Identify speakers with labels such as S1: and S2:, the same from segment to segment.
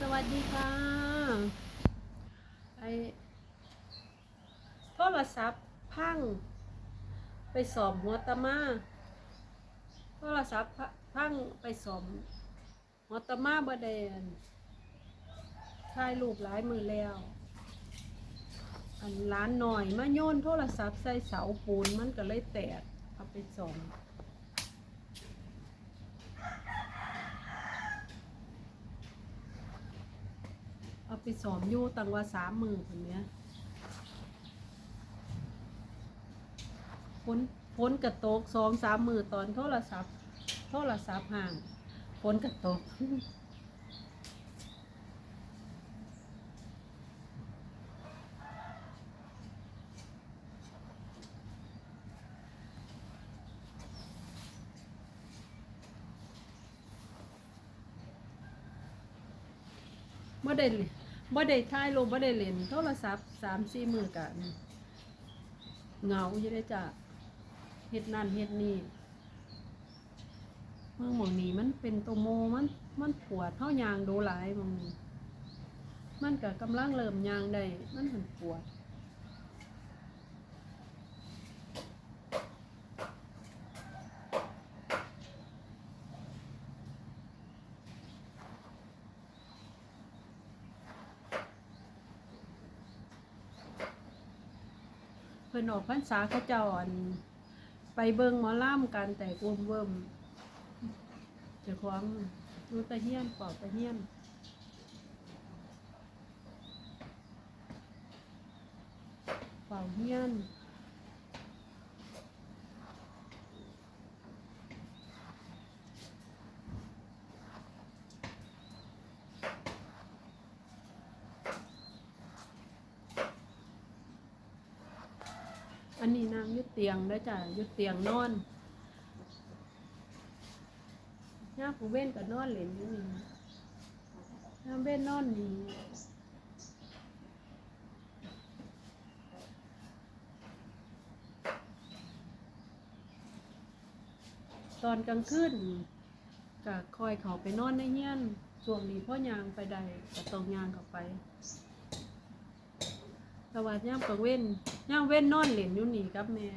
S1: สวัสดีค่ะไอโทรศัพท์พัง ไปสอบหัวตะมาโทรศัพท์พังไปสอบหัวตะมาบดอันถ่ายรูปหลายมือแล้วอันร้านหน่อยมาโยนโทรศัพท์ใส่เสาปูนมันก็เลยแตกเอาไปสอม เอา ไปสอมอยู่ตังว่าสามมือคนเนี้ยฝนฝนกระตกสองสามมือตอนโทรศัพท์โทรศัพท์ห่างฝนกระตกบ่ได้เล่น บ่ได้ถ่ายลงบ่ได้เล่นโทรศัพท์สามสี่มือกันเหงาอยู่ได้จ้ะเฮ็ดนั่นเฮ็ดนี่เมืองหมองนี้มันเป็นตัวโมมัน มันปวดเท่ายางดูหลายมองนี้ มันก็กำลังเริ่มยางได้มันหันปวด พิ่นออกพรรษาเขาเจ้าอันไปเบิงหมอล่ำกันแต่กวมเวิมเจ้าของรูตะเฮียนปอบตะเฮียนเป่าเฮียน อันนี้นางยุดเตียงได้จ้ะยุดเตียงนอนย่าผู้เว้นก็นอนเล่นอยู่นี่ย่าเว้นนอนนี่ตอนกลางคืนก็คอยเขาไปนอนในเฮี้ยนช่วงนี้พ่อยางไปได้ก็ต้องยางเขาไปสวัสดีย่ามกลางเว้น ย่างเว้นนอนเล่นอยู่นี่กับแม่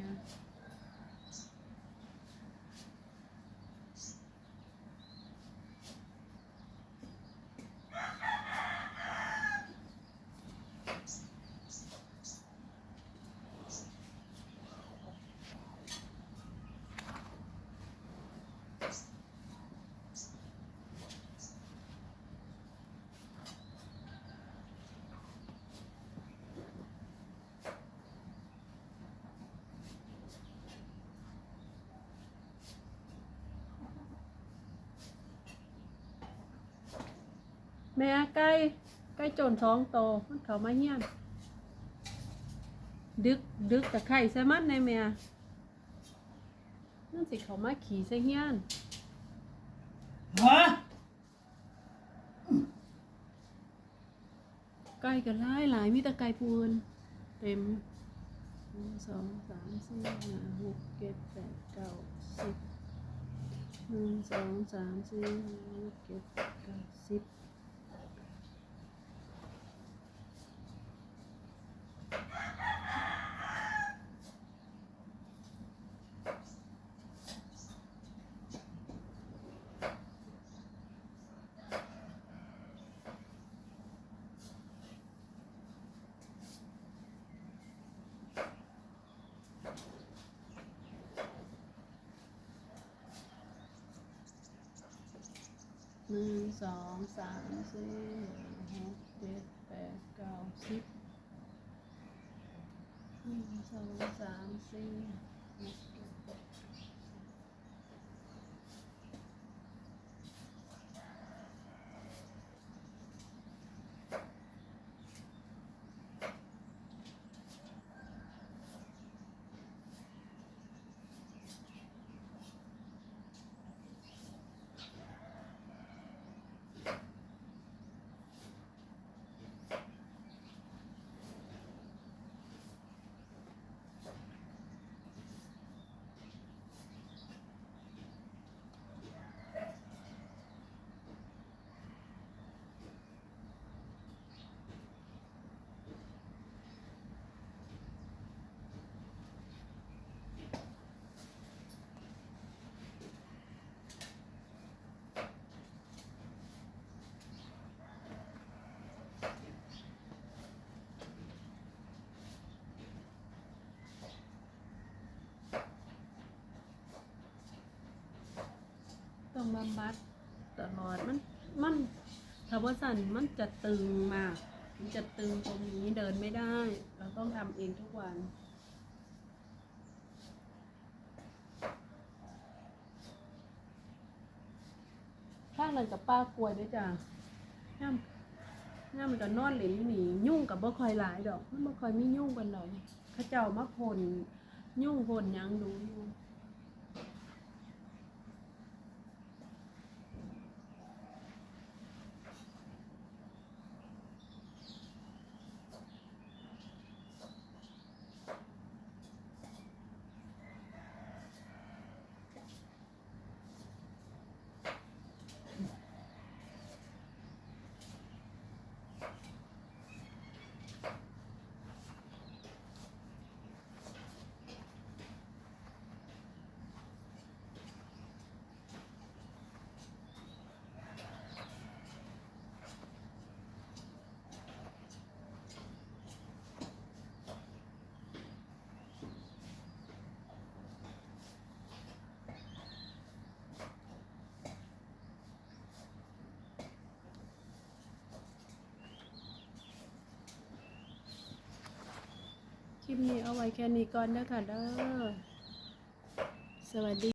S1: แม่ใกล้ใกล้โจนท้องโตมันเขามาเฮียนดึกดึกตะไคร่ใส่มันในแม่นั่นสิเขามาขี่ใส่เฮียน
S2: ฮะ
S1: ไก่กันหลายหลายมีแต่ไก่ปูนเต็มหนึ่งสองสามสี่ห้าหกเจ็ดแปดเก้าสิบหนึ่งสองสามสี่ห้าหกเจ็ดแปดเก้าสิบ หนึ่งสองสามสี่หกเจ็ดแปดเก้าสิบหนึ่งสองสามสี่หก บำบัดตลอดมันมันถ้าว่าสั่นมันจะตึงมาก มันจะตึงตรงนี้เดินไม่ได้ เราต้องทำเองทุกวันข้างนั้นกับป้ากล้วยด้วยจ้ะย่ำย่ำมันก็นอนเหลนอยู่นี่ยุ่งกับบ่คอยหลายดอกมันบ่คอยไมียุ่งกันดอกเขาเจ้ามาพลยุ่งพลยังดูอยู่ ลิปนี้เอาไว้แค่นี้ก่อนเด้อค่ะเด้อสวัสดี